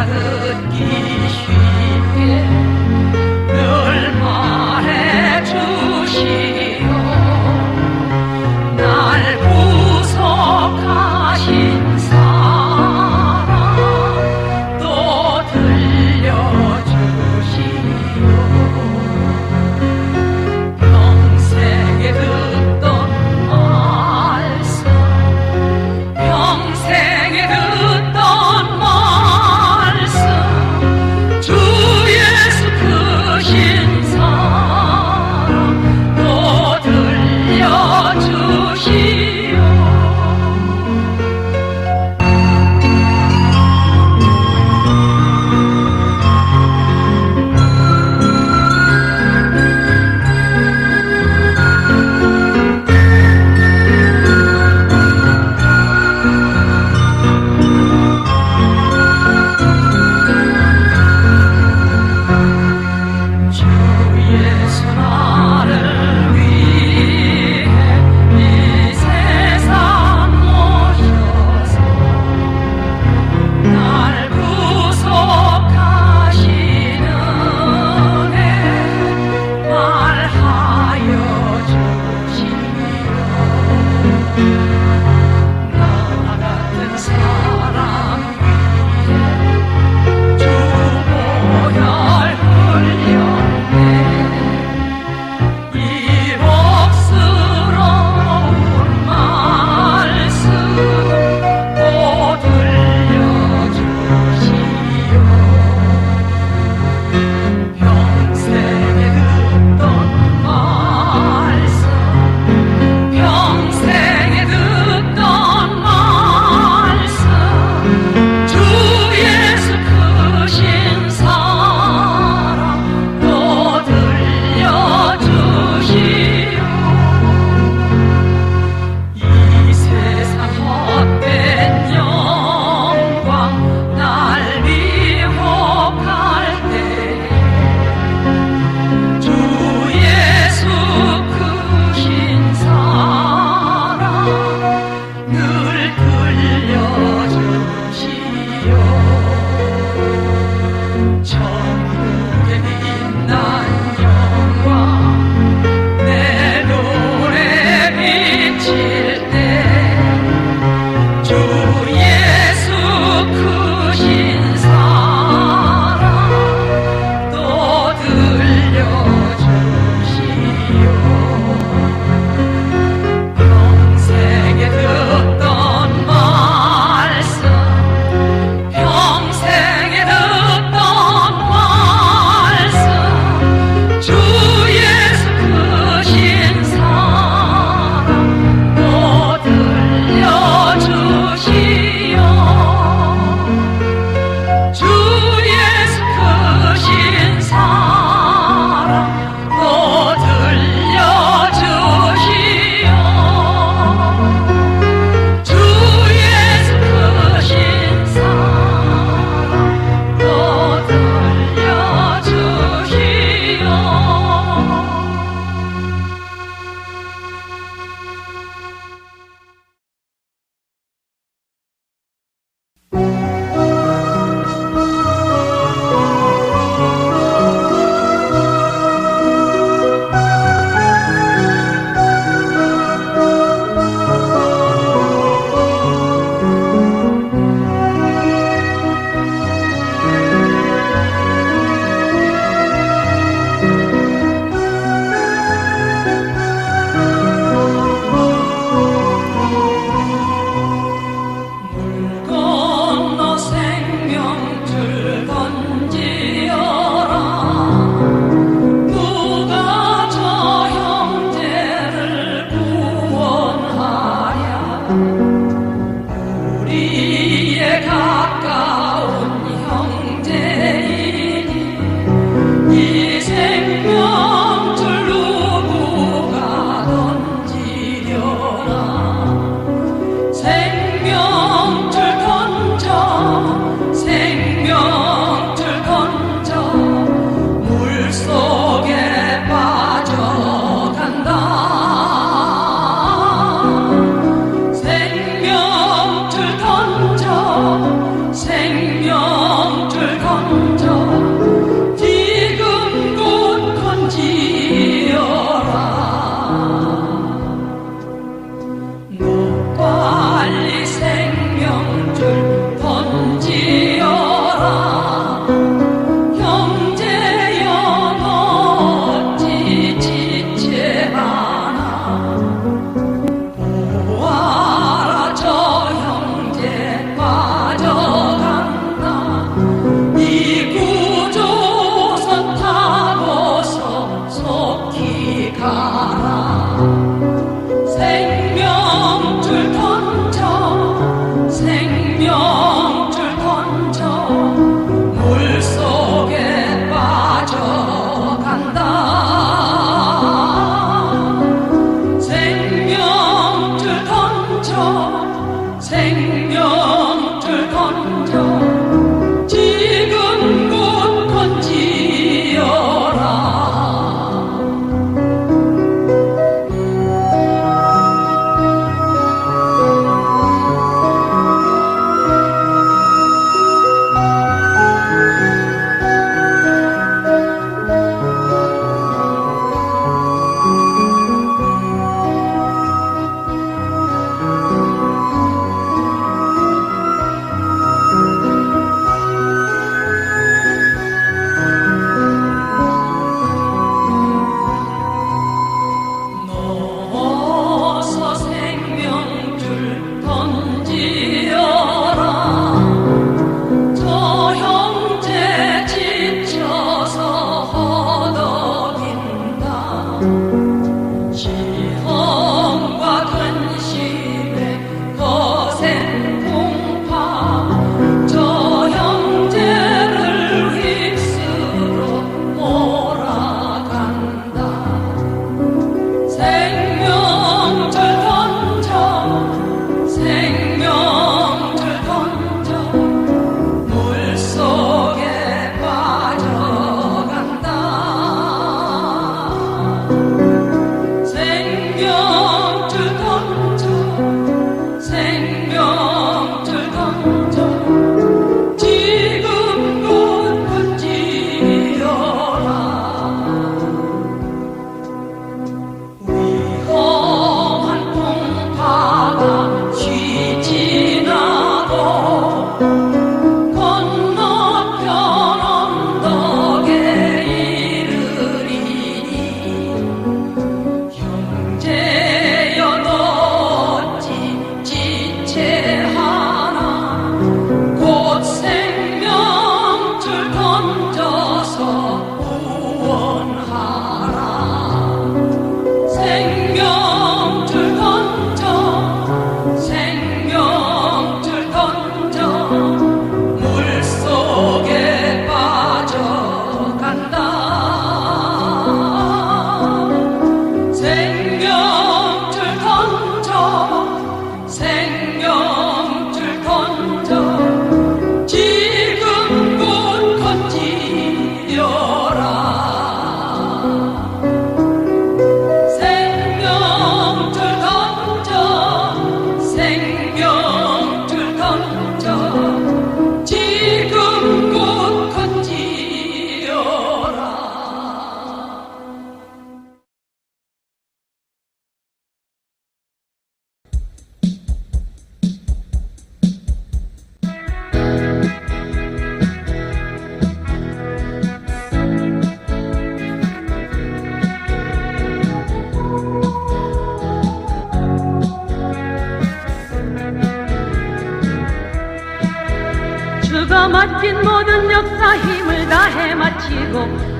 Sarı giyişimle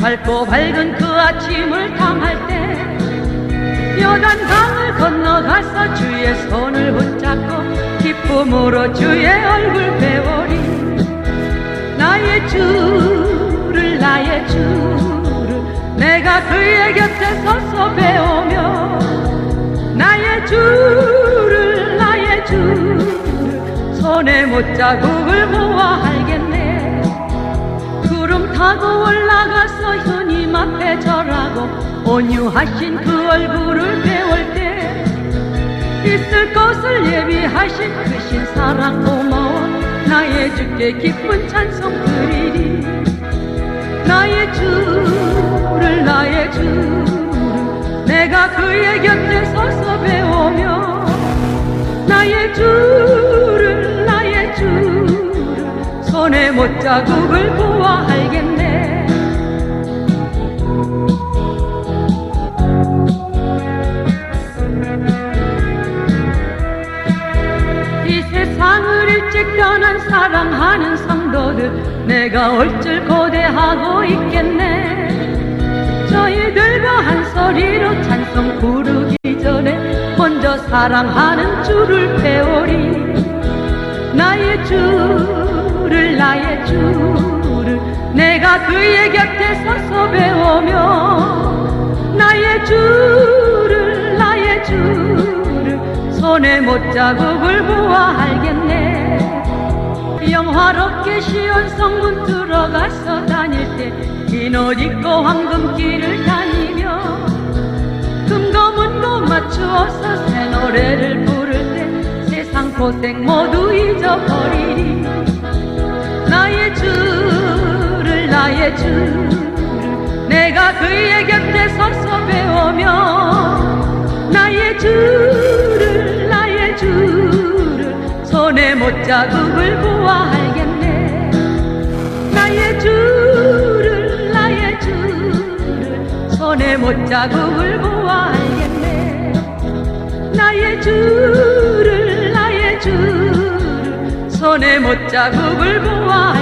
밝고 밝은 그 아침을 탐할 때 여단 강을 건너가서 주의 손을 붙잡고 기쁨으로 주의 얼굴 배우리. 나의 주를 나의 주를 내가 그의 곁에 서서 배우며 나의 주를 나의 주를 손에 못 자국을 보아 알겠네. 구름 타고 올라가서 주님 앞에 절하고 온유하신 그 얼굴을 배울 때 있을 것을 예비하신 크신 사랑 고마워. 나의 주께 기쁜 찬송 드리리. 나의 주를 나의 주를 내가 그의 곁에 서서 배우며 나의 주를 나의 주를 손에 못자국을 보아 알겠네. 이 세상을 일찍 떠난 사랑하는 성도들 내가 얼줄 고대하고 있겠네. 저희들과 한 소리로 음성 부르기 전에 먼저 사랑하는 줄을 배우리. 나의 줄을 나의 줄을 내가 그의 곁에 서서 배우며 나의 줄을 나의 줄을 손에 못 자국을 보아 알겠네. 영화롭게 쉬운 성문 들어가서 다닐 때긴옷 입고 황금길을 다니며 금고문고 맞추어서 새 노래를 부를 때 세상 고생 모두 잊어버리리 나의 줄을 나의 줄을 내가 그의 곁에 서서 배우며 나의 줄을 나의 줄을 손에 못 자국을 보아 알겠네. 나의 줄을 나의 줄을 손에 못 자국을 보아 알겠네. 나의 줄을 나의 줄을 손에 못 자국을 보아